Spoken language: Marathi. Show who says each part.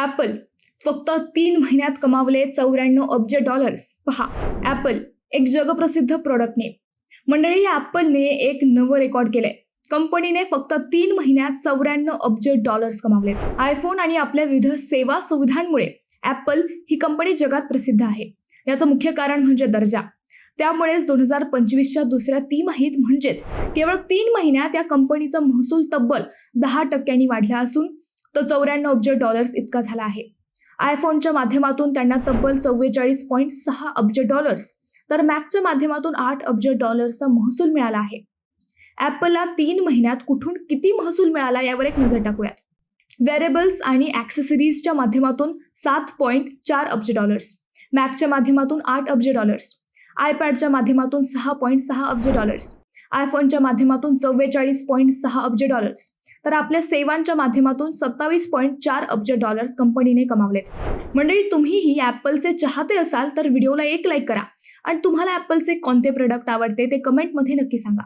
Speaker 1: ॲपल फक्त तीन महिन्यात कमावले चौऱ्याण्णव अब्ज डॉलर्स पहा ॲपल एक जगप्रसिद्ध प्रोडक्टने मंडळी ॲपलने एक नवं रेकॉर्ड केलंय. कंपनीने फक्त तीन महिन्यात चौऱ्याण्णव अब्ज डॉलर्स कमावलेत. आयफोन आणि आपल्या विविध सेवा सुविधांमुळे ॲपल ही कंपनी जगात प्रसिद्ध आहे. याचं मुख्य कारण म्हणजे दर्जा. त्यामुळेच दोन हजार पंचवीसच्या दुसऱ्या तिमाहीत म्हणजेच केवळ तीन महिन्यात या कंपनीचा महसूल तब्बल दहा टक्क्यांनी वाढला असून तो चौऱ्याण्णव अब्ज डॉलर्स इतका झाला आहे. आयफोनच्या माध्यमातून त्यांना तब्बल चव्वेचाळीस पॉईंट सहा अब्ज डॉलर्स तर मॅकच्या माध्यमातून आठ अब्ज डॉलर्सचा महसूल मिळाला आहे. ॲपलला तीन महिन्यात कुठून किती महसूल मिळाला यावर एक नजर टाकूयात. वेरेबल्स आणि ॲक्सेसरीजच्या माध्यमातून सात पॉईंट चार अब्ज डॉलर्स मॅकच्या माध्यमातून आठ अब्ज डॉलर्स आयपॅडच्या माध्यमातून सहा पॉईंट सहा अब्ज डॉलर्स आयफोनच्या माध्यमातून चव्वेचाळीस पॉईंट सहा अब्ज डॉलर्स तर आपल्या सेवांच्या माध्यमातून सत्तावीस पॉईंट चार अब्ज डॉलर्स कंपनीने कमावलेत. मंडळी तुम्हीही ॲपलचे चाहते असाल तर व्हिडिओला एक लाईक करा. आणि तुम्हाला ॲपलचे कोणते प्रोडक्ट आवडते ते कमेंटमध्ये नक्की सांगा.